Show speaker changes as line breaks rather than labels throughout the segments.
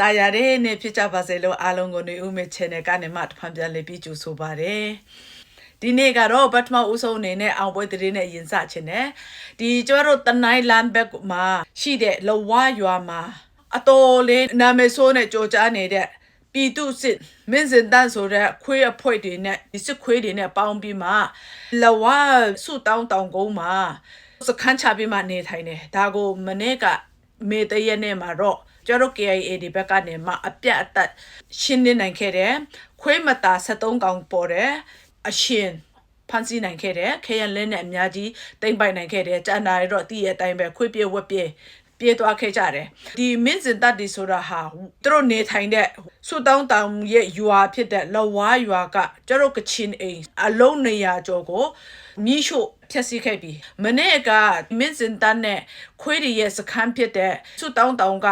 တာယာတဲ့နေ့ဖြစ်ကြပါစေလို့အားလုံးကိုနေဦးမေ channel ကနေမှတစ်ဖန်ပြန်လည်ပြီးကြိုဆိုပါရစေဒီနေ့ကတော့ပထမဦးဆုံးအနေနဲ့အောင်ပွဲသတင်းနဲ့ရင်စချင်တယ်ဒီကျမတို့တနိုင်းလမ်းဘက်မှာရှိတဲ့လဝရွာမှာအတော်လေးနာမည်ဆိုးနဲ့ကြော်ကြားနေတဲ့ပြည်သူစစ်မင်းစင်တန်းဆိုတဲ့ခွေးအဖွဲတွေနဲ့ဒီစစ်ခွေးတွေနဲ့ပေါင်းပြီးမှလဝဆုတောင်းတောင်ကုန်းမှာစခန်းချပြီးမှနေထိုင်တယ်ဒါကိုမနေ့ကမေတရက်နေ့မှာတော့ ကျတော့ KIA ဒီဘက်ကနေမှအပြတ်အသက်ရှင်းနေနိုင်ခဲ့တယ်ခွေးမတာ73កောင်ပေါ်တယ်အရှင်ဖန်ဆီးနိုင်ခဲ့တယ်ခရန်လင်းနဲ့အများကြီးတိမ့်ပိုင်နိုင်ခဲ့တယ်ကျန်တာတွေတော့တည့်ရဲ့အတိုင်းပဲခွေးပြေဝက်ပြေပြေးသွားခဲ့ကြတယ်ဒီမင်းစင်တတ်ဒီဆိုတာဟာသူတို့နေထိုင်တဲ့ဆူတောင်းတောင်ရဲ့ရွာဖြစ်တဲ့လဝါရွာကကျတော့ကချင်အိမ်အလုံးနေရာကျော်ကိုမြီးရှို့ဖျက်ဆီးခဲ့ပြီမနေ့ကမင်းစင်တတ်နဲ့ခွေးတွေရဲ့စခန်းဖြစ်တဲ့ဆူတောင်းတောင်က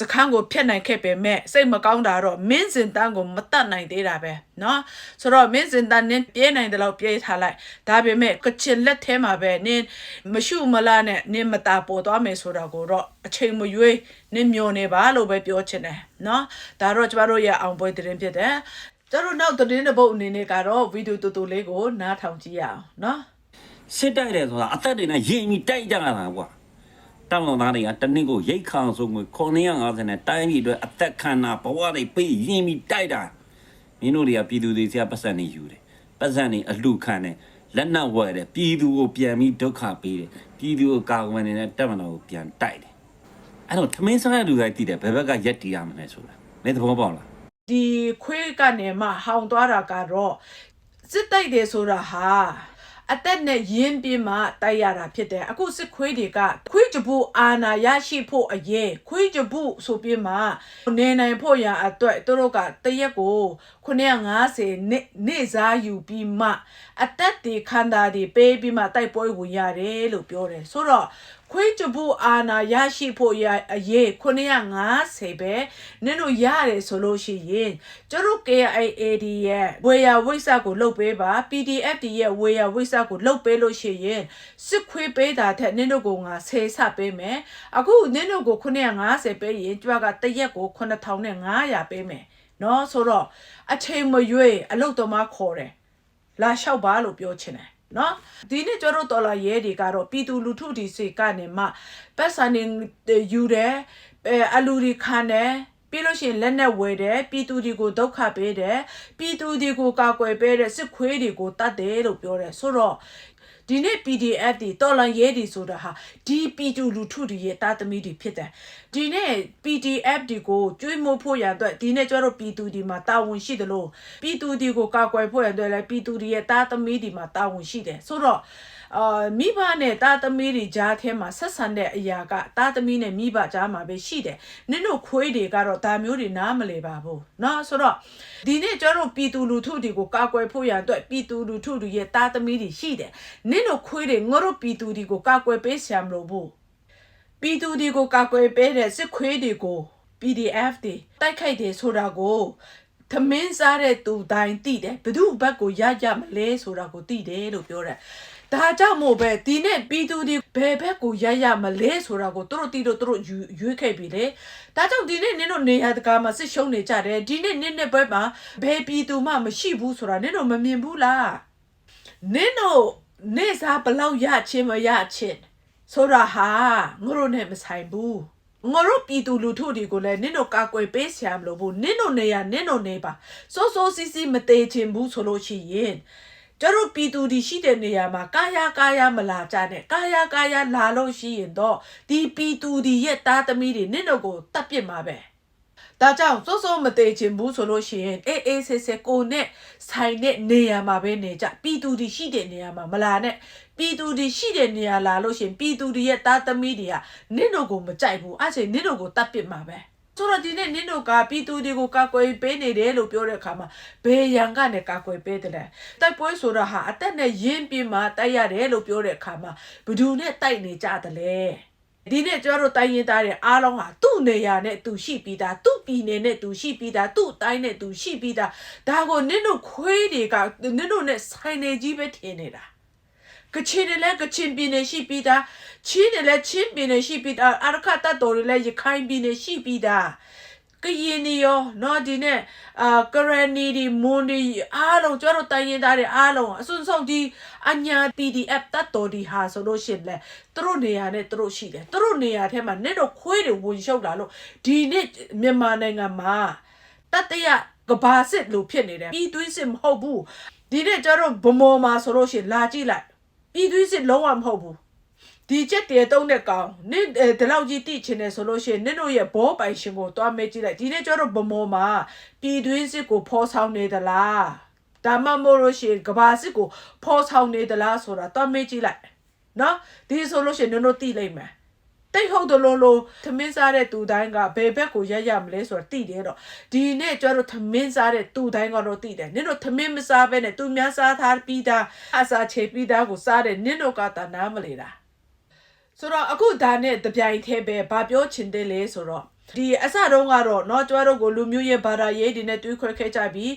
စခန်းကိုဖျက်နိုင်ခဲ့ပေမဲ့စိတ်မကောင်းတာတော့မင်းစင်တန်းကိုမတတ်နိုင်သေးတာပဲเนาะဆိုတော့မင်းစင်တန်းနင်းပြေးနိုင်တယ်လို့ပြေးထားလိုက်ဒါပေမဲ့ကချင်လက်ထဲမှာပဲနင်းမရှုမလားနဲ့နင်းမတာပေါ်သွားမယ်ဆိုတာကိုတော့အချိန်မရွေးနင်းမျောနေပါလို့ပဲပြောချင်တယ်เนาะဒါတော့ကျမတို့ရဲ့အောင်ပွဲသတင်းဖြစ်တယ်ကျတို့နောက်သတင်းတစ်ပုတ်အနေနဲ့ကတော့ဗီဒီယိုတူတူလေးကိုနားထောင်ကြည့်ရအောင်เนาะ
စစ်တိုက်တယ်ဆိုတာအသက်တွေနဲ့ရင်ပြီးတိုက်ကြတာကွာ တောင်လုံသားတွေကတနည်းကိုရိတ်ခါဆိုငွေ950နဲ့တိုင်းပြည်အတွက်အသက်ခံတာဘဝတွေပေးရင်ပြီးတိုက်တာမင်းတို့တွေကပြည်သူတွေဆရာပတ်စံနေယူတယ်ပတ်စံနေအလှခံတယ်လက်နက်ဝဲတယ်ပြည်သူကိုပြန်ပြီးဒုက္ခပေးတယ်ပြည်သူကိုကာကွယ်နေတဲ့တပ်မတော်ကိုပြန်တိုက်တယ်အဲ့တော့သမင်းစားတဲ့လူတိုင်းတည်တယ်ဘယ်ဘက်ကရက်တီးရမလဲဆိုတာမင်းသဘောပေါက်လား
ဒီခွေးကနေမှဟောင်သွားတာကတော့စစ်တိုက်တယ်ဆိုတာဟာ အသက်နဲ့ရင်းပြင်းမှတိုက်ရတာဖြစ်တယ်အခုစစ်ခွေးတွေကခွေးကြပူအာနာရရှိဖို့အရေးခွေးကြပူဆိုပြီးမှနေနိုင်ဖို့ရန်အတွက်သူတို့ကတရက်ကို950နှစ်နေ့စားယူပြီးမှအသက်တွေခန္ဓာတွေပေးပြီးမှတိုက်ပွဲဝင်ရတယ်လို့ပြောတယ်ဆိုတော့ ခွေးကြပူအာနာရရှိဖို့ရအရေး950ပဲနင်တို့ရတယ်ဆိုလို့ရှိရင်ကျတို့ KIAD ရဲ့ဝေယဝိဆကိုလုတ်ပေးပါ PDF တရဲ့ဝေယဝိဆကိုလုတ်ပေးလို့ရှိရင်စစ်ခွေးပေးတာထက်နင်တို့ကငါဆယ်ဆပေးမယ်အခုနင်တို့ကို950ပေးရင်ကြွားကတရက်ကို9500ပေးမယ်နော်ဆိုတော့အချိန်မရွေးအလုတ်တော်မခေါ်တယ်လာလျှောက်ပါလို့ပြောချင်တယ် နော်ဒီနေ့ကျတော့တော်လာရဲတွေကတော့ပြည်သူလူထုဒီစေကနေမှပတ်စံနေယူတယ်အဲအလူတွေခံတယ်ပြီးလို့ရှိရင်လက်နဲ့ဝယ်တယ်ပြည်သူတွေကိုဒုက္ခပေးတယ်ပြည်သူတွေကိုကာကွယ်ပေးတယ်စစ်ခွေးတွေကိုတတ်တယ်လို့ပြောတယ်ဆိုတော့ ဒီနေ့ PDF တွေတော်လန်ရဲတွေဆိုတာဟာဒီပြည်သူလူထုတွေရဲ့တာသမီတွေဖြစ်တယ်ဒီနေ့ PDF တွေကိုကျွေးမိုးဖို့ရန်အတွက်ဒီနေ့ကျတော့ပြည်သူတွေမှာတာဝန်ရှိတယ်လို့ပြည်သူတွေကိုကာကွယ်ဖို့ရန်အတွက်လည်းပြည်သူတွေရဲ့တာသမီတွေမှာတာဝန်ရှိတယ်ဆိုတော့ အာမိဘနဲ့တာသမီးတွေကြားထဲမှာဆက်ဆံတဲ့အရာကတာသမီးနဲ့မိဘကြားမှာပဲရှိတယ်။နင်တို့ခွေးတွေကတော့ဒါမျိုးတွေနားမလည်ပါဘူး။နော်ဆိုတော့ဒီနေ့ကျတို့ပြည်သူလူထုတွေကိုကာကွယ်ဖို့ရန်အတွက်ပြည်သူလူထုတွေရဲ့တာသမီးတွေရှိတယ်။နင်တို့ခွေးတွေငါတို့ပြည်သူတွေကိုကာကွယ်ပေးဆရာမလို့ဘူး။ပြည်သူတွေကိုကာကွယ်ပေးတဲ့စစ်ခွေးတွေကို PDF တွေတိုက်ခိုက်တယ်ဆိုတာကိုသမင်းစားတဲ့သူတိုင်းသိတယ်ဘသူ့ဘက်ကိုရကြမလဲဆိုတာကိုသိတယ်လို့ပြောတယ် ဒါကြောင့်မို့ပဲဒီနေ့ပြည်သူတွေဘယ်ဘက်ကိုရရမလဲဆိုတာကိုသူတို့တီတို့သူတို့ယူရွေးခဲ့ပြီလေဒါကြောင့်ဒီနေ့နင်တို့နေရာတကာမှာစစ်ရှုံးနေကြတယ်ဒီနေ့နင့်နဲ့ဘက်မှာဘယ်ပြည်သူမှမရှိဘူးဆိုတာနင်တို့မမြင်ဘူးလားနင်တို့နေစားဘလောက်ရချင်းမရချင်းဆိုတာဟာငါတို့နဲ့မဆိုင်ဘူးငါတို့ပြည်သူလူထုတွေကိုလည်းနင့်တို့ကာကွယ်ပေးဆရာမလို့ဘူးနင့်တို့နေရနင့်တို့နေပါစိုးစိုးစီးစီးမသေးချင်ဘူးဆိုလို့ရှိရင် ကျတို့ပြည်သူဒီရှိတဲ့နေရာမှာကာယကာယမလာကြနဲ့ကာယကာယလာလို့ရှိရင်တော့ဒီပြည်သူဒီရဲ့တားသမီးတွေနင့်တို့ကိုတတ်ပစ်မှာပဲဒါကြောင့်စိုးစိုးမသေးချင်ဘူးဆိုလို့ရှိရင်အေးအေးဆေးဆေးကိုနဲ့ဆိုင်တဲ့နေရာမှာပဲနေကြပြည်သူဒီရှိတဲ့နေရာမှာမလာနဲ့ပြည်သူဒီရှိတဲ့နေရာလာလို့ရှိရင်ပြည်သူဒီရဲ့တားသမီးတွေကနင့်တို့ကိုမကြိုက်ဘူးအဲ့ချိန်နင့်တို့ကိုတတ်ပစ်မှာပဲ ဆိုတော့ဒီနေ့နင့်တို့ကပြည်သူတွေကိုကာကွယ်ပေးနေတယ်လို့ပြောတဲ့အခါမှာဘယ်ရန်ကနေကာကွယ်ပေးတယ်လဲတိုက်ပွဲဆိုတာဟာအသက်နဲ့ရင်းပြင်းမှတိုက်ရတယ်လို့ပြောတဲ့အခါမှာဘယ်သူနဲ့တိုက်နေကြတယ်လဲဒီနေ့ကျတို့တိုင်းရင်သားတဲ့အားလုံးဟာသူ့နေရာနဲ့သူရှိပြီးသားသူ့ပြည်နယ်နဲ့သူရှိပြီးသားသူ့တိုင်းနဲ့သူရှိပြီးသားဒါကိုနင့်တို့ခွေးတွေကနင့်တို့နဲ့ဆိုင်နေကြီးပဲထင်နေတာ ကချင်နဲ့လည်းကချင်ပြည်နယ်ရှိပြီးသားချင်းနဲ့လည်းချင်းပြည်နယ်ရှိပြီးသားအာရခတတ်တော်တွေလည်းရခိုင်ပြည်နယ်ရှိပြီးသားကရင်နီရောနော်ဒီနဲ့အာကရနီဒီမွန်ဒီအားလုံးကျတော့တိုင်းရင်သားတွေအားလုံးအစွန်းဆုံးဒီအညာ PDF တတ်တော်ဒီဟာဆိုလို့ရှရင်လေသူတို့နေရာနဲ့သူတို့ရှိတယ်သူတို့နေရာထဲမှာနဲ့တော့ခွေးတွေဝင်ရှုပ်လာလို့ဒီနေ့မြန်မာနိုင်ငံမှာတတရကဘာစစ်လို့ဖြစ်နေတယ်ပြီးသွင်းစစ်မဟုတ်ဘူးဒီနေ့ကျတော့ဗမော်မှာဆိုလို့ရှရင်လာကြည့်လိုက် ပြီးသွင်းစစ်လုံးဝမဟုတ်ဘူးဒီချက်တည်းတုံးတဲ့ကောင်နင့်အဲဒီလောက်ကြီးတိချင်တယ်ဆိုလို့ရှိရင်နင့်တို့ရဲ့ဘောပိုင်ရှင်ကိုတွားမေးကြည့်လိုက်ဒီနေ့ကျတော့ဗမောမှာပြည်တွင်းစစ်ကိုဖော်ဆောင်နေသလားဒါမှမဟုတ်လို့ရှိရင်ကဘာစစ်ကိုဖော်ဆောင်နေသလားဆိုတာတွားမေးကြည့်လိုက်နော်ဒီဆိုလို့ရှိရင်နင်တို့သိလိမ့်မယ် တိတ်ဟုတ်တယ်လို့လို့သမင်းစားတဲ့သူတိုင်းကဘယ်ဘက်ကိုရက်ရမလဲဆိုတာသိတယ်တော့ဒီနေ့ကျတော့သမင်းစားတဲ့သူတိုင်းကတော့သိတယ်နင်တို့သမင်းမစားဘဲနဲ့သူများစားထားပြီးသားအစာချေပြီးသားကိုစားတယ်နင်တို့ကတနားမလေတာ ဆိုတော့အခုဒါနဲ့တပြိုင်တည်းပဲဗာပြောချင်တယ်လေဆိုတော့ဒီအစတုန်းကတော့เนาะကျွားတို့ကိုလူမျိုးရေးဘာသာရေးဒီနဲ့တွေးခွဲခဲ့ကြပြီး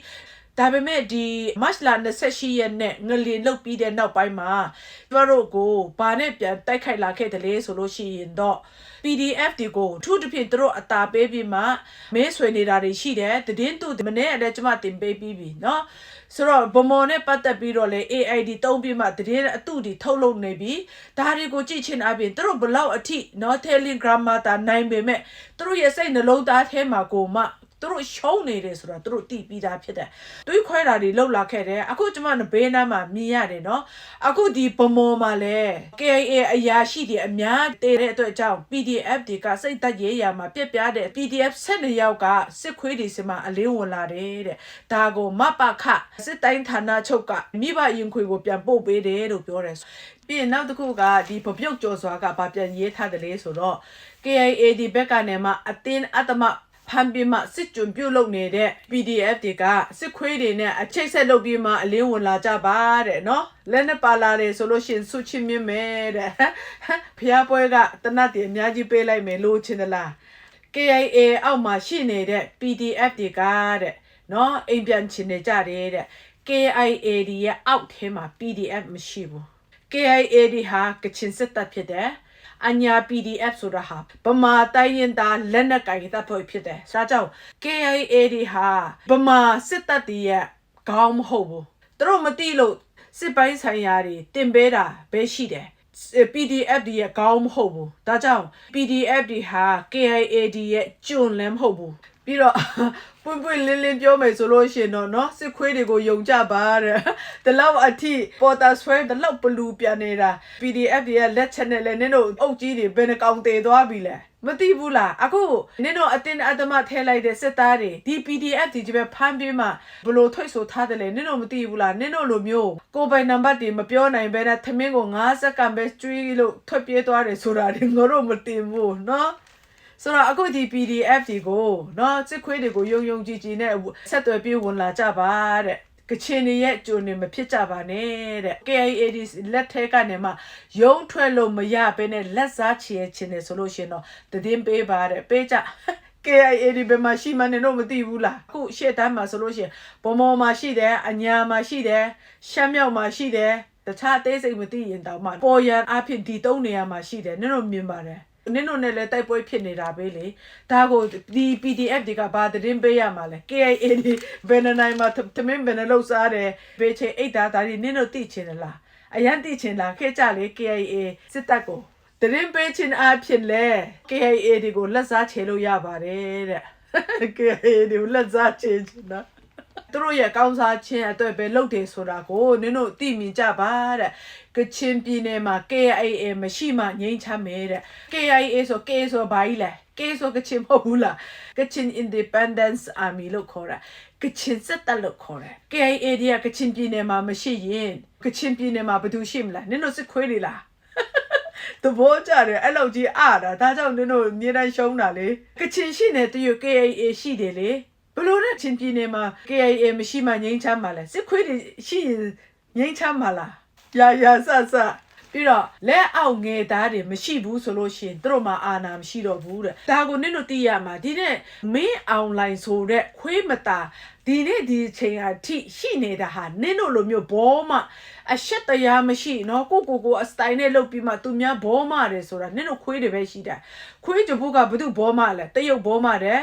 ဒါပေမဲ့ဒီမတ်လ28ရက်နဲ့ငလင်လုတ်ပြီးတဲ့နောက်ပိုင်းမှာကျွားတို့ကိုဘာနဲ့ပြန်တိုက်ခိုက်လာခဲ့တယ်လေဆိုလို့ရှိရင်တော့ PDF ဒီကိုထူးတစ်ဖြင့်သူတို့အတာပေးပြီးမှမဲဆွေနေတာတွေရှိတယ်တည်င်းသူမနေ့အလည်းကျွန်မတင်ပေးပြီးပြီเนาะဆိုတော့ဗမော်နဲ့ပတ်သက်ပြီးတော့လေ AID တုံးပြီးမှတည်င်းအတုဒီထုတ်လုပ်နေပြီဒါတွေကိုကြည့်ချင်းအပြင်သူတို့ဘလောက်အထိเนาะ Telegram မှာတာနိုင်ပေမဲ့သူတို့ရဲ့စိတ်နှလုံးသားထဲမှာကိုမှ သူတို့ရှုံးနေတယ်ဆိုတော့သူတို့တိပြီးသားဖြစ်တယ်။တွေးခွဲတာတွေလောက်လာခဲ့တယ်။အခုကျမတို့ဘေးနားမှာမြင်ရတယ်နော်။အခုဒီဗမော်မှာလဲ KA အရာရှိတွေအများတည်တဲ့အတွက်ကြောင့် PDF တွေကစိတ်သက်ရေးရာမှာပြက်ပြားတဲ့ PDF ဆက်နေရောက်ကစစ်ခွေးတွေစမှာအလင်းဝင်လာတယ်တဲ့။ဒါကိုမပခစစ်တိုင်းဌာနချုပ်ကမိဘရင်ခွေကိုပြန်ပို့ပေးတယ်လို့ပြောတယ်။ပြီးရင်နောက်တစ်ခုကဒီဗပြုတ်ကျော်စွာကဗာပြန်ရေးထားတယ်လေဆိုတော့ KIA ဒီဘက်ကနေမှအတင်းအတ္တမ ဖန်ပြီးမှစစ်ကြုံပြုတ်လုပ်နေတဲ့ PDF တွေကစစ်ခွေးတွေနဲ့အချိတ်ဆက်လုပ်ပြီးမှအလင်းဝင်လာကြပါတဲ့နော်လက်နဲ့ပါလာတယ်ဆိုလို့ရှရင်ဆုချင်းမြင့်မယ်တဲ့ဖျားပွဲကတနတ်တွေအများကြီးပေးလိုက်မယ်လို့ချင်သလား KIA အောက်မှာရှိနေတဲ့ PDF တွေကတဲ့နော်အိမ်ပြန်ချင်နေကြတယ်တဲ့ KIA ဒီရဲ့အောက်ထဲမှာ PDF မရှိဘူး KIA ဒီဟာကချင်စစ်တပ်ဖြစ်တယ် အညာ PDF ဆိုတာဟာဗမာတိုင်းရင်သားလက်နက်ကင်တပ်ဖွဲ့ဖြစ်တယ်။ဒါကြောင့် KIA ဒီဟာဗမာစစ်တပ်တည်းရဲ့ခေါင်းမဟုတ်ဘူး။သူတို့မသိလို့စစ်ပိုင်းဆိုင်ရာတွေတင်ပေးတာပဲရှိတယ်။ PDF ဒီရဲ့ခေါင်းမဟုတ်ဘူး။ဒါကြောင့် PDF ဒီဟာ KIA ဒီရဲ့ကျွန်းလည်းမဟုတ်ဘူး။ ပြီးတော့ ပွင့်ပွင့်လင်းလင်းပြောမယ်ဆိုလို့ရှိရင်တော့เนาะစစ်ခွေးတွေကိုယုံကြပါတဲ့ဒီလောက်အထိပေါ်တာဆွဲဒီလောက်ဘလူပြန်နေတာ PDF တွေရဲ့လက်ချက်နဲ့လည်းနင်တို့အုပ်ကြီးတွေဘယ်နှကောင်တည်သွားပြီလဲမသိဘူးလားအခုနင်တို့အတင်းအဓမ္မထဲလိုက်တဲ့စစ်သားတွေဒီ PDF တွေကြီးပဲဖမ်းပြီးမှဘလို့ထွိတ်ဆိုထားတယ်လေနင်တို့မသိဘူးလားနင်တို့လိုမျိုးကိုယ်ပိုင်နံပါတ်တွေမပြောနိုင်ဘဲနဲ့သမင်းကို9စက္ကန့်ပဲကျွေးလို့ထွက်ပြေးသွားတယ်ဆိုတာတွေငါတို့မသိဘူးเนาะ ဆိုတော့အခုဒီ PDF တွေကိုเนาะစစ်ခွေးတွေကိုယုံယုံကြည်ကြည်နဲ့ဆက်သွယ်ပြေးဝင်လာကြပါတဲ့ကချင်တွေရဲ့အကျိုးနေမဖြစ်ကြပါနဲ့တဲ့ KIAD လက်ထဲကနေမှယုံထွက်လို့မရဘဲနဲ့လက်စားချေချင်တယ်ဆိုလို့ရှရင်တော့တည်င်းပေးပါတဲ့ပေးကြ KIAD ဘယ်မှာရှိမှန်းတော့မသိဘူးလားအခုရှေ့တန်းမှာဆိုလို့ရှရင်ဘုံမော်မှာရှိတယ်အညာမှာရှိတယ်ရှမ်းမြောက်မှာရှိတယ်တခြားအသေးစိတ်မသိရင်တောင်မှပေါ်ရန်အဖြစ်ဒီသုံးနေရာမှာရှိတယ်နင်တို့မြင်ပါတယ် နင်တို့နဲ့လည်းတိုက်ပွဲဖြစ်နေတာပဲလေဒါကိုဒီ PDF တွေကဘာသတင်းပေးရမှာလဲ KIA ဒီဘယ်နှနိုင်မှာသမင်းဘယ်နှလောက်စားတယ်ဘေးချေအိတ်သားဒါတွေနင်တို့သိချင်တယ်လားအရန်သိချင်လားခေကြလေ KIA စစ်တပ်ကိုသတင်းပေးချင်အားဖြင့်လဲ KIA ဒီကိုလက်စားချေလို့ရပါတယ်တဲ့ KIA ဒီကိုလက်စားချေချင်တာ သူတို့ရဲ့ကောင်းစားခြင်းအတွက်ပဲလုပ်တယ်ဆိုတာကိုနင်တို့သိမြင်ကြပါတဲ့ကချင်ပြည်နယ်မှာ KIA မရှိမှငြိမ်းချမ်းမယ်တဲ့ KIA ဆို K ဆိုဘာကြီးလဲ K ဆိုကချင်မဟုတ်ဘူးလားကချင် Independence Army လို့ခေါ်တာကချင်စစ်တပ်လို့ခေါ်တယ် KIA ဒီကကချင်ပြည်နယ်မှာမရှိရင်ကချင်ပြည်နယ်မှာဘယ်သူရှိမလားနင်တို့စစ်ခွေးတွေလားတဘောကြတယ်အဲ့လောက်ကြီးအားတာဒါကြောင့်နင်တို့အမြေတိုင်းရှုံးတာလေကချင်ရှိနေတရ KIA ရှိတယ်လေ ဘလို့နဲ့ချင်းပြည်နယ်မှာ KIA မရှိမှငိမ့်ချမ်းမှာလဲစစ်ခွေးတွေရှိရင်ငိမ့်ချမ်းမှာလားရာရာဆဆ ပြီးတော့လက်အောင်ငယ်သားတွေမရှိဘူးဆိုလို့ရှိရင်တို့မှအာဏာမရှိတော့ဘူးတဲ့ဒါကိုနင့်တို့သိရမှာဒီနေ့မင်းအောင်လိုင်ဆိုတဲ့ခွေးမသားဒီနေ့ဒီချိန်အထိရှိနေတာဟာနင့်တို့လိုမျိုးဘောမအရှက်တရားမရှိနော်ကိုကိုကိုအစတိုင်းနဲ့လုပ်ပြီးမှသူများဘောမတယ်ဆိုတာနင့်တို့ခွေးတွေပဲရှိတာခွေးကြဖို့ကဘသူဘောမလဲတရုတ်ဘောမတယ်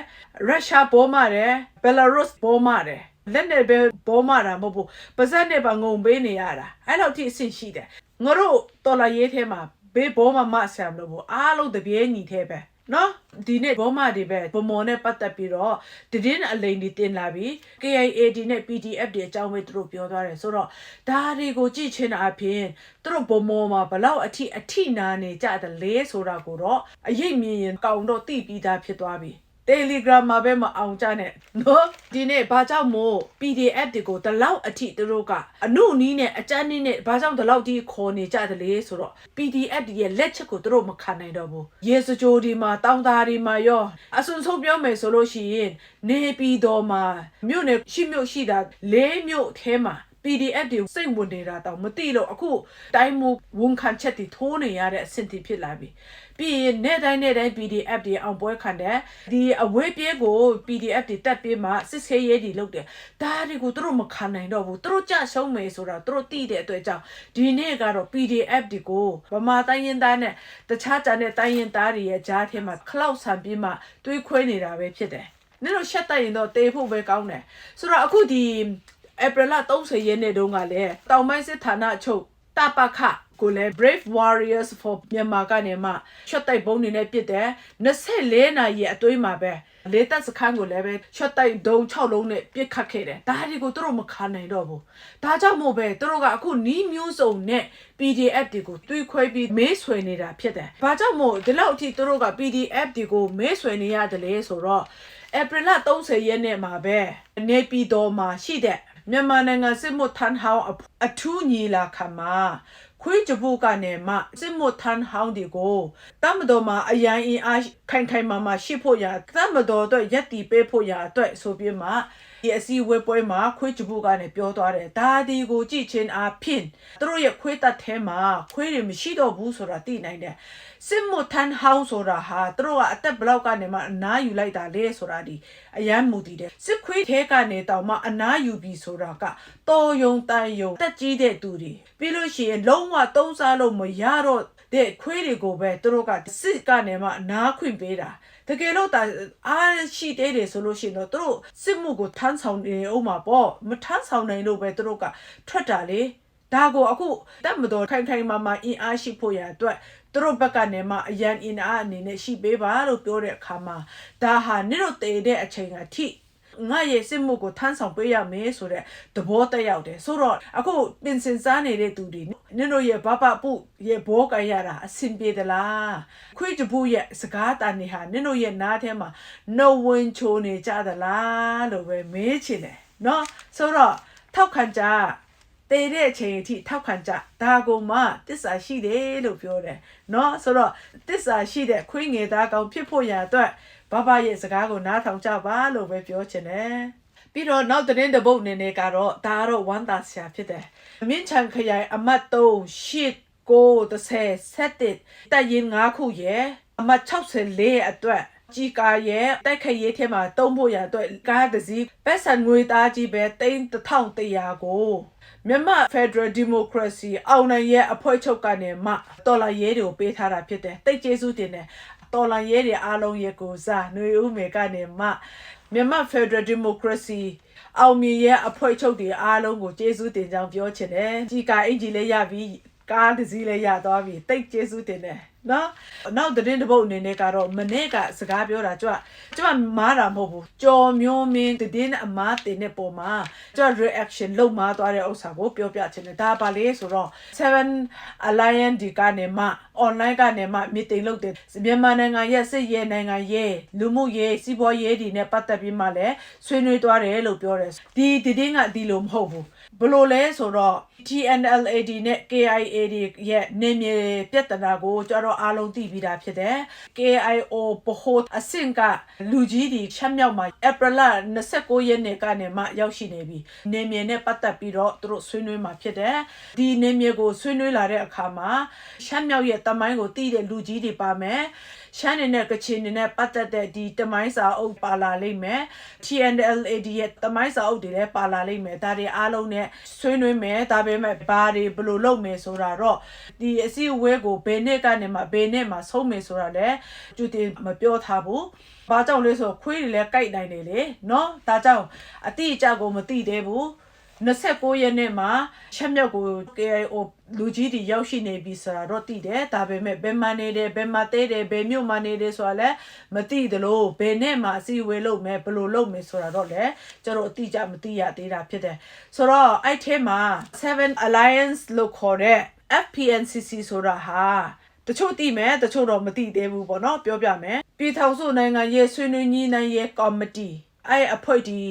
ရုရှားဘောမတယ်ဘယ်လာရုစ်ဘောမတယ်လက်နဲ့ပဲဘောမတာမဟုတ်ဘူးပါဇက်နဲ့ပါငုံပေးနေရတာအဲ့လောက်ထိအဆင့်ရှိတယ် ငါတို့တော်လာရေးထဲမှာဘေးဘောမမဆမ်လို့ဘူးအားလုံးတပြေးညီထဲပဲနော်ဒီနေ့ဘောမတွေပဲဗမော်နဲ့ပတ်သက်ပြီးတော့တည်င်းအလိန်တွေတင်လာပြီး KIAD နဲ့ PDF တွေအကြောင်းပဲသူတို့ပြောသွားတယ်ဆိုတော့ဒါတွေကိုကြည့်ချင်းအပြင်သူတို့ဗမော်မှာဘလောက်အထိအထိနာနေကြတယ်လဲဆိုတာကိုတော့အရေးမြင်ရင်ကောင်းတော့သိပြီးသားဖြစ်သွားပြီ Telegram မှာပဲမအောင်ကြနဲ့နော်ဒီနေ့ဘာကြောင့်မို့ PDF တွေကိုတလောက်အထိသူတို့ကအနုနီးနဲ့အကြမ်းနီးနဲ့ဘာကြောင့်တလောက်ဒီခေါ်နေကြတယ်လေဆိုတော့ PDF တွေရဲ့လက်ချက်ကိုသူတို့မခံနိုင်တော့ဘူးရေစကြိုဒီမှာတောင်းသားဒီမှာရောအစွန်ဆုံးပြောမယ်ဆိုလို့ရှိရင်နေပြည်တော်မှာမြို့နယ်ရှိမြို့ရှိတာ၄မြို့အဲမှာ PDF တွေစိတ်ဝင်နေတာတော့မသိလို့အခုတိုင်းမူဝန်ခံချက်တွေထိုးနေရတဲ့အဆင့်တွေဖြစ်လာပြီပြီးရင်နေ့တိုင်းနေ့တိုင်း PDF တွေအောင်ပွဲခံတယ်ဒီအဝေးပြေးကို PDF တွေတက်ပြီးမှစစ်ဆေးရေးတွေလုပ်တယ်ဒါတွေကိုသူတို့မခံနိုင်တော့ဘူးသူတို့ကြရှုံးမယ်ဆိုတာသူတို့သိတဲ့အတွက်ကြောင့်ဒီနေ့ကတော့ PDF တွေကိုဗမာတိုင်းရင်သားနဲ့တခြားကြတဲ့တိုင်းရင်သားတွေရဲ့ကြားထဲမှာခလောက်ဆန်ပြီးမှတွေးခွဲနေတာပဲဖြစ်တယ်နင်တို့ရှက်တိုက်ရင်တော့တေးဖို့ပဲကောင်းတယ်ဆိုတော့အခုဒီ ဧပြီလ30ရက်နေ့တုန်းကလည်းတောင်ပိုင်းစစ်ဌာနချုပ်တပခကိုလည်း Brave Warriors for မြန်မာကနေမှရှော့တိုက်ဘုံနေနဲ့ပြစ်တယ်24နာရီအတွင်းမှာပဲလေတပ်စခန်းကိုလည်းပဲရှော့တိုက်ဒုံ6လုံးနဲ့ပြစ်ခတ်ခဲ့တယ်ဒါတွေကိုသူတို့မခံနိုင်တော့ဘူးဒါကြောင့်မို့ပဲသူတို့ကအခုနီးမျိုးစုံနဲ့ PDF တွေကိုတွေးခွဲပြီးမေးဆွေနေတာဖြစ်တယ်ဘာကြောင့်မို့ဒီလောက်အထိသူတို့က PDF တွေကိုမေးဆွေနေရတယ်လဲဆိုတော့ဧပြီလ30ရက်နေ့မှာပဲနေပြည်တော်မှာရှိတဲ့ မြန်မာနိုင်ငံစစ်မှုထမ်းဟောင်းအထူးညီလာခံမှာခွေးကြဘူးကနေမှစစ်မှုထမ်းဟောင်းတွေကိုတမတော်မှာအရန်အင်အားခိုင်ခိုင်မာမာရှိဖို့ရတမတော်အတွက်ရက်တီပေးဖို့ရအတွက်ဆိုပြီးမှ ဒီအစည်းအဝေးပွဲမှာခွေးကြဘူးကနေပြောသွားတယ်ဒါဒီကိုကြည့်ချင်းအားဖြင့်သူတို့ရဲ့ခွေးတပ်ထဲမှာခွေးတွေမရှိတော့ဘူးဆိုတာသိနိုင်တယ်စစ်မှုထမ်းဟောင်းဆိုတာဟာသူတို့ကအသက်ဘလောက်ကနေမှအနားယူလိုက်တာလေဆိုတာဒီအရန်မူတည်တယ်စစ်ခွေးထဲကနေတောင်မှအနားယူပြီးဆိုတာကတော်ယုံတန်ယုံတက်ကြီးတဲ့သူတွေပြီးလို့ရှိရင်လုံးဝသုံးစားလို့မရတော့ တဲ့ခွေးတွေကိုပဲသူတို့ကစစ်ကနေမှအနားခွင့်ပေးတာတကယ်လို့ဒါအားရှိသေးတယ်ဆိုလို့ရှိရင်တော့သူတို့စစ်မှုကိုထမ်းဆောင်နေအောင်မှာပေါ့မထမ်းဆောင်နိုင်လို့ပဲသူတို့ကထွက်တာလေဒါကိုအခုတက်မတော်ခိုင်ခိုင်မာမာအင်အားရှိဖို့ရအတွက်သူတို့ဘက်ကနေမှအရန်အင်အားအနေနဲ့ရှိပေးပါလို့ပြောတဲ့အခါမှာဒါဟာနင့်တို့တည်တဲ့အချိန်ကထိ ငါရဲ့စစ်မှုကိုထမ်းဆောင်ပေးရမယ်ဆိုတဲ့သဘောတက်ရောက်တယ်ဆိုတော့အခုပင်စင်စားနေတဲ့သူတွေနင်တို့ရဲ့ဘဘပုရဲ့ဘောကရတာအဆင်ပြေသလားခွေးကြဘူးရဲ့စကားတန်နေဟာနင်တို့ရဲ့နားထဲမှာနှုတ်ဝင်ချိုးနေကြသလားလို့ပဲမေးချင်တယ်เนาะဆိုတော့ထောက်ခံကြတည်တဲ့အချိန်အထိထောက်ခံကြဒါကိုမှတစ္ဆာရှိတယ်လို့ပြောတယ်เนาะဆိုတော့တစ္ဆာရှိတဲ့ခွေးငယ်သားကောင်ဖြစ်ဖို့ရအတွက် ဘဘရဲ့စကားကိုနားထောင်ကြပါလို့ပဲပြောချင်တယ်ပြီးတော့နောက်တဲ့တဲ့ဘုတ်နေနေကတော့ဒါကတော့ဝမ်းသာစရာဖြစ်တယ်မြင့်ချံခရိုင်အမတ်3ရှစ်ကို30ဆက်တစ်တက်ရင်5ခုရဲ့အမတ်64အတွက်ကြီးကာရဲ့တိုက်ခရေးထဲမှာတုံးဖို့ရအတွက်ကားတစ်စီးပတ်စံငွေသားကြီးပဲ3100ကိုမြန်မာဖက်ဒရယ်ဒီမိုကရေစီအောင်နိုင်ရဲ့အဖွဲ့ချုပ်ကနေမှတော်လာရဲတွေကိုပေးထားတာဖြစ်တယ်တိတ်ကျေးဇူးတင်တယ် တော်လန်ရဲတွေအားလုံးရဲ့ကိုစားຫນွေဦးမေကနေမှမြန်မာဖက်ဒရယ်ဒီမိုကရေစီအောင်မြင်ရဲ့အဖွဲ့ချုပ်တွေအားလုံးကိုကျေးဇူးတင်ကြောင်းပြောချင်တယ်။ကြီးကအင်ဂျီလေးရပြီးကားတစ်စီးလေးရသွားပြီတိတ်ကျေးဇူးတင်တယ် နော်နောက်သတင်းတစ်ပုတ်အနေနဲ့ကတော့မနေ့ကစကားပြောတာကျမကျမမားတာမဟုတ်ဘူးကြော်မျိုးမင်းသတင်းအမားတင်တဲ့ပုံမှာကျမ reaction လုပ်မားသွားတဲ့ဥစ္စာကိုပြောပြချင်တယ်ဒါပါလေဆိုတော့7 alliance ဒီကနေမှ online ကနေမှ meeting လုပ်တယ်မြန်မာနိုင်ငံရဲ့စစ်ရေးနိုင်ငံရေးလူမှုရေးစီးပွားရေးတွေနဲ့ပတ်သက်ပြီးမှလည်းဆွေးနွေးသွားတယ်လို့ပြောတယ်ဒီသတင်းကဒီလိုမဟုတ်ဘူး ဘယ်လိုလဲဆိုတော့ TNLAD နဲ့ KIAD ရဲ့နေမြေပြဿနာကိုကျွန်တော်အားလုံးသိပြီးသားဖြစ်တယ် KIO ဗဟိုအဆင့်ကလူကြီးတွေချက်မြောက်မှာဧပြီလ29ရက်နေ့ကနေမှရောက်ရှိနေပြီနေမြေနဲ့ပတ်သက်ပြီးတော့သူတို့ဆွေးနွေးမှာဖြစ်တယ်ဒီနေမြေကိုဆွေးနွေးလာတဲ့အခါမှာချက်မြောက်ရဲ့တမိုင်းကိုသိတဲ့လူကြီးတွေပါမယ် ရှမ်းနေနဲ့ကချင်နေနဲ့ပတ်သက်တဲ့ဒီတမိုင်းစာအုပ်ပါလာလိမ့်မယ် TNLAD ရဲ့တမိုင်းစာအုပ်တွေလည်းပါလာလိမ့်မယ်ဒါတွေအားလုံးနဲ့ဆွေးနွေးမယ်ဒါပေမဲ့ဘာတွေဘယ်လိုလုပ်မယ်ဆိုတာတော့ဒီအစည်းအဝေးကိုဘယ်နှစ်ကနေမှဘယ်နှစ်မှဆုံးမယ်ဆိုတာလည်းကျူတင်မပြောထားဘူးဘာကြောင့်လဲဆိုတော့ခွေးတွေလည်းကြိုက်နိုင်တယ်လေနော်ဒါကြောင့်အတိအကျကိုမသိသေးဘူး 29ရက်နေ့မှာချက်မြောက်ကို KIO လူကြီးတွေရောက်ရှိနေပြီဆိုတာတော့သိတယ်ဒါပေမဲ့ဘယ်မှာနေတယ်ဘယ်မှာတဲတယ်ဘယ်မြို့မှာနေတယ်ဆိုတာလည်းမသိသလိုဘယ်နဲ့မှအစည်းအဝေးလုပ်မယ်ဘယ်လိုလုပ်မယ်ဆိုတာတော့လည်းကျွန်တော်အတိအကျမသိရသေးတာဖြစ်တယ်ဆိုတော့အဲ့ထဲမှာ7 Alliance လို့ခေါ်တဲ့ FPNCC ဆိုတာဟာတချို့သိမယ်တချို့တော့မသိသေးဘူးပေါ့နော်ပြောပြမယ်ပြည်ထောင်စုနိုင်ငံရေးဆွေးနွေးညီနိုင်ရေးကော်မတီ အဲ့အဖွဲ့ဒီ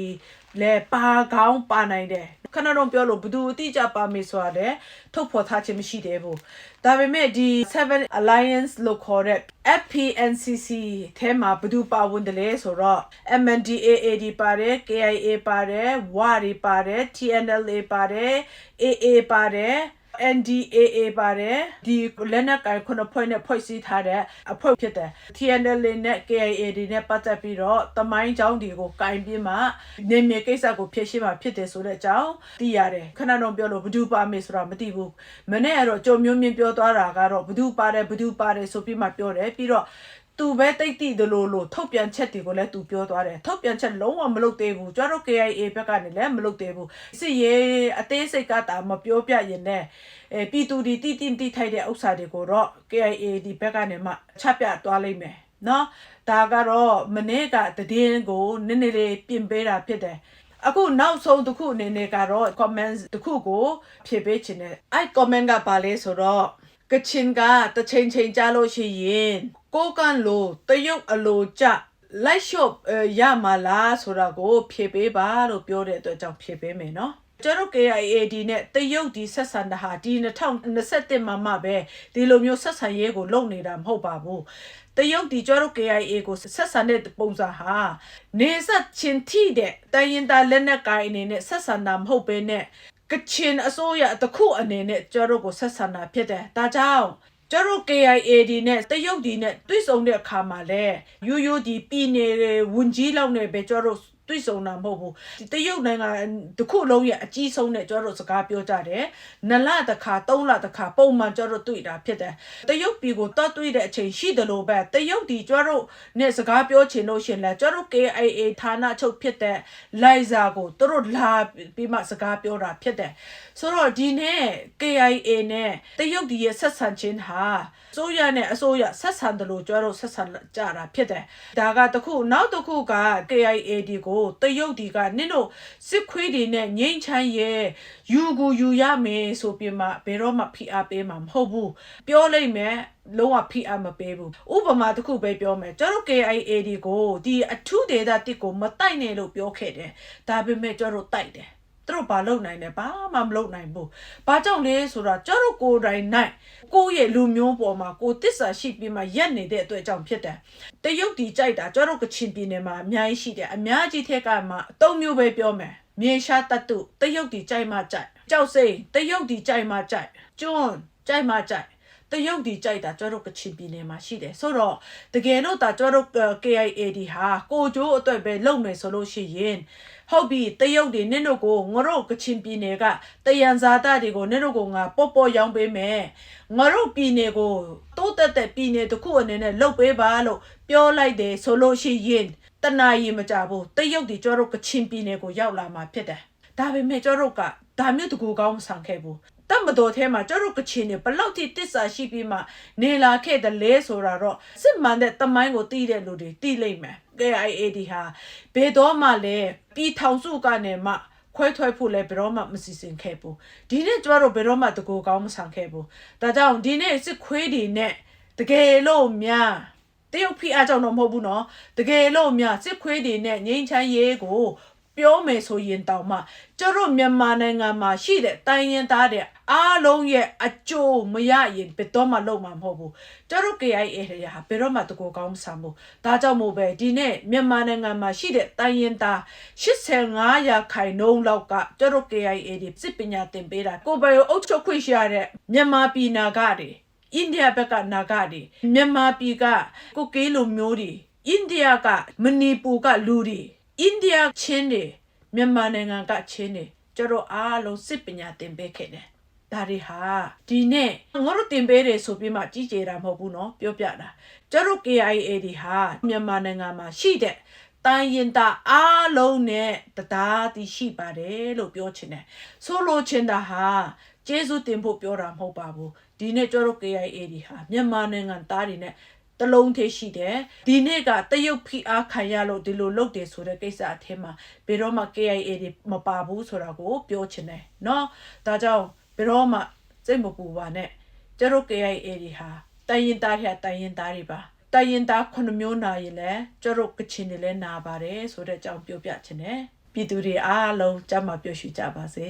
လဲပါကောင်းပါနိုင်တယ်ခဏတော့ပြောလို့ဘယ်သူအတိအကျပါမေးဆိုတာလည်းထုတ်ဖော်ထားခြင်းမရှိသေးဘူးဒါပေမဲ့ဒီ7 Alliance လို့ခေါ်တဲ့ FPNCC ထဲမှာဘယ်သူပါဝင်တယ်လဲဆိုတော့ MNDAA ဒီပါတယ် KIA ပါတယ် WA တွေပါတယ် TNLA ပါတယ် AA ပါတယ် NDAA ပါတယ်ဒီလက်နက်ကိုင်ခုနှစ်ဖွဲ့နဲ့ဖွဲ့စည်းထားတဲ့အဖွဲ့ဖြစ်တယ် TNLA နဲ့ KIA တွေနဲ့ပတ်သက်ပြီးတော့တမိုင်းကြောင်းတွေကိုကင်ပြီးမှနေမြေကိစ္စကိုဖြည့်ရှင်းမှာဖြစ်တယ်ဆိုတဲ့အကြောင်းသိရတယ်ခဏတော့ပြောလို့ဘယ်သူပါမေးဆိုတာမသိဘူးမနေ့ကတော့ကြုံမျိုးမြင့်ပြောသွားတာကတော့ဘယ်သူပါတယ်ဘယ်သူပါတယ်ဆိုပြီးမှပြောတယ်ပြီးတော့ သူပဲတိတ်တိတယ်လို့လို့ထုတ်ပြန်ချက်တွေကိုလည်းသူပြောသွားတယ်ထုတ်ပြန်ချက်လုံးဝမလုပ်သေးဘူးကျတော့ KIA ဘက်ကနေလည်းမလုပ်သေးဘူးစစ်ရေးအသေးစိတ်ကတာမပြောပြရင်လည်းအဲပြည်သူဒီတိတိတိထိုက်တဲ့ဥစ္စာတွေကိုတော့ KIA ဒီဘက်ကနေမှချပြသွားလိမ့်မယ်နော်ဒါကတော့မနေ့ကတည်င်းကိုနည်းနည်းလေးပြင်ပေးတာဖြစ်တယ်အခုနောက်ဆုံးတစ်ခုအနေနဲ့ကတော့ comments တစ်ခုကို ဖြည့်ပေးခြင်းနဲ့အဲ့ comment ကပါလဲဆိုတော့ကချင်ကတစ်ချိန်ချိန်ကြာလို့ရှိရင် ကိုကန်လိုတရုတ်အလိုကြလိုက်ရှော့ရမှာလားဆိုတာကိုဖြည့်ပေးပါလို့ပြောတဲ့အတွက်ကြောင့်ဖြည့်ပေးမယ်နော်ကျွန်တော် KIAD နဲ့တရုတ်ဒီဆက်ဆံတာဟာဒီ2021မှာမှပဲဒီလိုမျိုးဆက်ဆံရေးကိုလုပ်နေတာမဟုတ်ပါဘူးတရုတ်ဒီကျွန်တော် KIA ကိုဆက်ဆံတဲ့ပုံစံဟာနေဆက်ချင်းထိတဲ့တိုင်းရင်သားလက်နက်ကိုင်အနေနဲ့ဆက်ဆံတာမဟုတ်ဘဲနဲ့ကချင်အစိုးရတစ်ခုအနေနဲ့ကျွန်တော်ကိုဆက်ဆံတာဖြစ်တယ်ဒါကြောင့် ကျတို့ KIAD နဲ့တရုတ်ဒီနဲ့တွေ့ဆုံတဲ့အခါမှာလဲရိုးရိုးဒီပြည်နယ်ဝန်ကြီးလောက်နဲ့ပဲကျတို့ တွေ့ဆုံတာမဟုတ်ဘူးဒီတရုတ်နိုင်ငံတစ်ခုလုံးရဲ့အကြီးဆုံးနဲ့ကျတို့စကားပြောကြတယ်နလတစ်ခါသုံးလတစ်ခါပုံမှန်ကျတို့တွေ့တာဖြစ်တယ်တရုတ်ပြည်ကိုတောက်တွေ့တဲ့အချိန်ရှိတယ်လို့ပဲတရုတ်ဒီကျတို့နဲ့စကားပြောချင်လို့ရှင်လဲကျတို့ KIA ဌာနချုပ်ဖြစ်တဲ့လိုက်ဇာကိုသူတို့လာပြီးမှစကားပြောတာဖြစ်တယ်ဆိုတော့ဒီနေ့ KIA နဲ့တရုတ်ဒီရဲ့ဆက်ဆံခြင်းဟာစိုးရနဲ့အစိုးရဆက်ဆံတယ်လို့ကျတို့ဆက်ဆံကြတာဖြစ်တယ်ဒါကတခုနောက်တစ်ခုက KIAD ကိုတရုတ်ဒီကနင့်တို့စစ်ခွေးတွေနဲ့ငိမ့်ချမ်းရဲ့ယူကူယူရမယ်ဆိုပြီးမှဘယ်တော့မှဖိအားပေးမှာမဟုတ်ဘူးပြောလိုက်မယ်လုံးဝဖိအားမပေးဘူးဥပမာတစ်ခုပဲပြောမယ်ကျတို့ KIAD ကိုဒီအထူးဒေတာတစ်ကိုမတိုက်နဲ့လို့ပြောခဲ့တယ်ဒါပေမဲ့ကျတို့တိုက်တယ် သူတို့ဘာလုပ်နိုင်လဲဘာမှမလုပ်နိုင်ဘူး။ဘာကြောင့်လဲဆိုတော့ကျတို့ကိုယ်တိုင်နိုင်ကိုယ့်ရဲ့လူမျိုးပေါ်မှာကိုယ်တစ္ဆာရှိပြီးမှရက်နေတဲ့အတွက်ကြောင့်ဖြစ်တယ်။တရုတ်တီကြိုက်တာကျတို့ကချင်ပြည်နယ်မှာအများကြီးရှိတယ်။အများကြီးထက်ကမှအသုံးမျိုးပဲပြောမယ်။မြေရှားတတ်တုတရုတ်တီကြိုက်မှကြိုက်ကြောက်စိမ့်တရုတ်တီကြိုက်မှကြိုက်ကျွန်းကြိုက်မှကြိုက်တရုတ်ဒီကြိုက်တာကျတော့ကချင်ပြည်နယ်မှာရှိတယ်ဆိုတော့တကယ်လို့ဒါကျတော့ KIAD ဟာကိုကျိုးအတွက်ပဲလုပ်မယ်ဆိုလို့ရှိရင် ဟုတ်ပြီတရုတ်တွေနင့်တို့ကိုငါတို့ကချင်ပြည်နယ်ကတယန်ဇာတာတွေကိုနင့်တို့ကငါပေါ့ပေါ့ရောင်းပေးမယ်ငါတို့ပြည်နယ်ကိုတိုးတက်တဲ့ပြည်နယ်တစ်ခုအနေနဲ့လုပ်ပေးပါလို့ပြောလိုက်တယ်ဆိုလို့ရှိရင်တနာရီမကြဘူးတရုတ်တွေကျတော့ကချင်ပြည်နယ်ကိုရောက်လာမှာဖြစ်တယ်ဒါပေမဲ့ကျတော့ကဒါမျိုးတကူကောင်းမဆန်ခဲ့ဘူးတတ်မတော်ထဲမှာကျတို့ကချင်နေဘလောက်ထိတစ္ဆာရှိပြီးမှနေလာခဲ့တယ်လဲဆိုတာတော့စစ်မှန်တဲ့တမိုင်းကိုတီးတဲ့လူတွေတီးလိုက်မယ် KIAD ဟာဘယ်တော့မှလည်းပြည်ထောင်စုကနေမှခွဲထွက်ဖို့လည်းဘယ်တော့မှမစီစဉ်ခဲ့ဘူးဒီနေ့ကျတော့ဘယ်တော့မှတကူကောင်းမဆန်ခဲ့ဘူးဒါကြောင့်ဒီနေ့စစ်ခွေးတွေနဲ့တကယ်လို့များတရုတ်ဖိအားကြောင့်တော့မဟုတ်ဘူးเนาะတကယ်လို့များစစ်ခွေးတွေနဲ့ငိမ့်ချမ်းရေးကို ပြောမယ်ဆိုရင်တောင်မှကျတို့မြန်မာနိုင်ငံမှာရှိတဲ့တိုင်းရင်းသားတွေအားလုံးရဲ့အကျိုးမရရင်ဘယ်တော့မှလုံးမှာမဟုတ်ဘူးကျတို့ KIA တွေဟာဘယ်တော့မှတကူကောင်းမဆန်ဘူးဒါကြောင့်မို့ပဲဒီနေ့မြန်မာနိုင်ငံမှာရှိတဲ့တိုင်းရင်းသား85ရာခိုင်နှုန်းလောက်ကကျတို့ KIA တွေစစ်ပညာသင်ပေးတာကိုယ်ပိုင်အုပ်ချုပ်ခွင့်ရှိရတဲ့မြန်မာပြည်နာကတွေအိန္ဒိယဘက်ကနာဂတွေမြန်မာပြည်ကကိုကေးလိုမျိုးတွေအိန္ဒိယကမဏိပူကလူတွေ အိန္ဒိယချင်းတွေမြန်မာနိုင်ငံကချင်းတွေကျတော့အားလုံးစစ်ပညာသင်ပေးခဲ့တယ်ဒါတွေဟာဒီနေ့ငါတို့တင်ပေးတယ်ဆိုပြီးမှကြီးကြတာမဟုတ်ဘူးเนาะပြောပြတာကျတို့ KIA တွေဟာမြန်မာနိုင်ငံမှာရှိတဲ့တိုင်းရင်သားအားလုံးနဲ့တရားတည်ရှိပါတယ်လို့ပြောချင်တယ်ဆိုလိုချင်တာဟာကျေးဇူးတင်ဖို့ပြောတာမဟုတ်ပါဘူးဒီနေ့ကျတို့ KIA တွေဟာမြန်မာနိုင်ငံသားတွေနဲ့ တလုံးသေးရှိတယ်ဒီနေ့ကတရုတ်ဖိအားခံရလို့ဒီလိုလုပ်တယ်ဆိုတဲ့ကိစ္စအထက်မှာဘယ်တော့မှ KIA တွေမပါဘူးဆိုတာကိုပြောချင်တယ်เนาะဒါကြောင့်ဘယ်တော့မှစိတ်မပူပါနဲ့ကျတို့ KIA တွေဟာတိုင်းရင်သားတွေဟာတိုင်းရင်သားတွေပါတိုင်းရင်သားခုနှစ်မျိုးနာရင်လည်းကျတို့ကချင်တွေလည်းနာပါတယ်ဆိုတဲ့အကြောင်းပြောပြချင်တယ်ပြည်သူတွေအားလုံးကြမ်းမှပြောရှိကြပါစေ